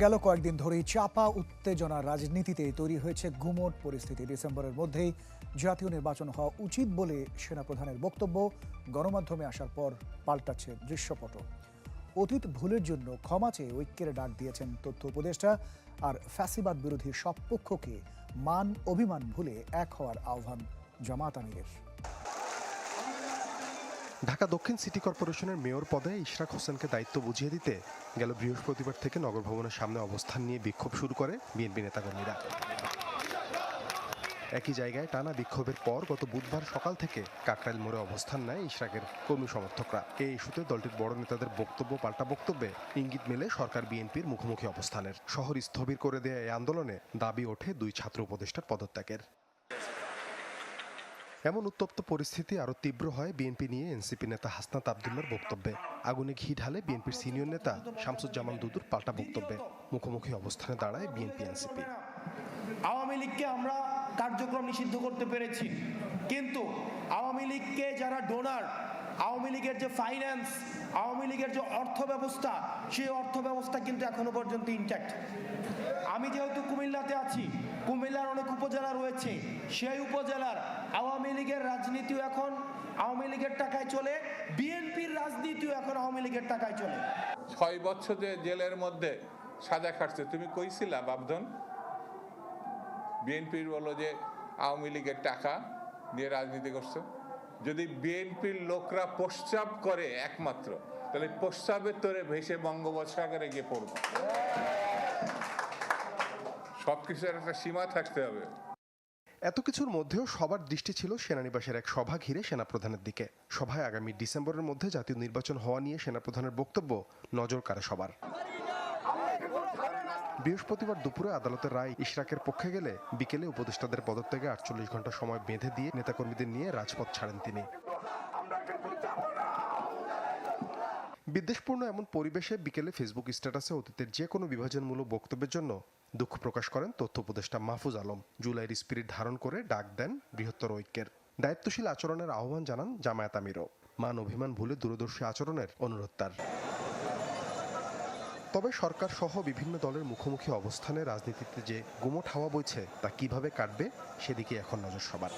গেল কয়েকদিন ধরেই চাপা উত্তেজনার রাজনীতিতে তৈরি হয়েছে গুমট পরিস্থিতি। ডিসেম্বরের মধ্যেই জাতীয় নির্বাচন হওয়া উচিত বলে সেনাপ্রধানের বক্তব্য। গণমাধ্যমে আসার পর পাল্টাচ্ছে দৃশ্যপট। অতীত ভুলের জন্য ক্ষমা চেয়ে ঐক্যের ডাক দিয়েছেন তথ্য উপদেষ্টা আর ফ্যাসিবাদ বিরোধী সব পক্ষকে মান অভিমান ভুলে এক হওয়ার আহ্বান জামাত আমিরের। ঢাকা দক্ষিণ সিটি কর্পোরেশনের মেয়র পদে ইশরাক হোসেনকে দায়িত্ব বুঝিয়ে দিতে গেল বৃহস্পতিবার থেকে নগর ভবনের সামনে অবস্থান নিয়ে বিক্ষোভ শুরু করে বিএনপি নেতাকর্মীরা। একই জায়গায় টানা বিক্ষোভের পর গত বুধবার সকাল থেকে কাকরাইল মোড়ে অবস্থান নেয় ইশরাকের কর্মী সমর্থকরা। এই ইস্যুতে দলটির বড় নেতাদের বক্তব্য, পাল্টা বক্তব্যে ইঙ্গিত মেলে সরকার বিএনপির মুখোমুখি অবস্থানের। শহর স্থবির করে দেয়া এই আন্দোলনে দাবি ওঠে দুই ছাত্র উপদেষ্টার পদত্যাগের। এমন উত্তপ্ত পরিস্থিতি আরও তীব্র হয় বিএনপি নিয়ে এনসিপি নেতা হাসনাত আবদুল্লার বক্তব্যে। আগুনে ঘি ঢালে বিএনপির সিনিয়র নেতা শামসুজ্জামান দুদুর পাল্টা বক্তব্যে। মুখোমুখি অবস্থানে দাঁড়ায় বিএনপি, এনসিপি। আওয়ামী লীগকে আমরা কার্যক্রম নিষিদ্ধ করতে পেরেছি। কিন্তু আওয়ামী লীগকে যারা ডোনার আওয়ামী লীগের যে ফাইন্যান্স আওয়ামী লীগের যে অর্থ ব্যবস্থা সেই অর্থ ব্যবস্থা কিন্তু এখনও পর্যন্ত ইনট্যাক্ট আমি যেহেতু কুমিল্লাতে আছি, কুমিল্লার অনেক উপজেলা রয়েছে, সেই উপজেলার আওয়ামী লীগের রাজনীতিও এখন আওয়ামী লীগের টাকায় চলে, বিএনপির রাজনীতিও এখন আওয়ামী লীগের টাকায় চলে। ছয় বছর যে জেলের মধ্যে সাজা খাটছে, তুমি কইছিলা বাবধন বিএনপির বলো যে আওয়ামী লীগের টাকা দিয়ে রাজনীতি করছ। যদি বিএনপির লোকরা প্রস্রাব করে একমাত্র, তাহলে প্রস্রাবের তোরে ভেসে বঙ্গোপসাগরে গিয়ে পড়ব। সব কিছুর একটা সীমা থাকতে হবে। এত কিছুর মধ্যেও সবার দৃষ্টি ছিল সেনানিবাসের এক সভা ঘিরে সেনাপ্রধানের দিকে। সভায় আগামী ডিসেম্বরের মধ্যে জাতীয় নির্বাচন হওয়া নিয়ে সেনাপ্রধানের বক্তব্য নজর কাড়ে সবার। বৃহস্পতিবার দুপুরে আদালতের রায় ইশরাকের পক্ষে গেলে বিকেলে উপদেষ্টাদের পদত্যাগে আটচল্লিশ ঘণ্টা সময় বেঁধে দিয়ে নেতাকর্মীদের নিয়ে রাজপথ ছাড়েন তিনি। বিদ্বেষপূর্ণ এমন পরিবেশে বিকেলে ফেসবুক স্ট্যাটাসে অতীতের যে কোনো বিভাজনমূলক বক্তব্যের জন্য দুঃখ প্রকাশ করেন তথ্য উপদেষ্টা মাহফুজ আলম। জুলাইয়ের স্পিরিট ধারণ করে ডাক দেন বৃহত্তর ঐক্যের। দায়িত্বশীল আচরণের আহ্বান জানান জামায়াত আমিরও। মান অভিমান ভুলে দূরদর্শী আচরণের অনুরোধ তার। তবে সরকার সহ বিভিন্ন দলের মুখোমুখি অবস্থানে রাজনীতিতে যে গুমোট হাওয়া বইছে, তা কীভাবে কাটবে, সেদিকে এখন নজর সবার।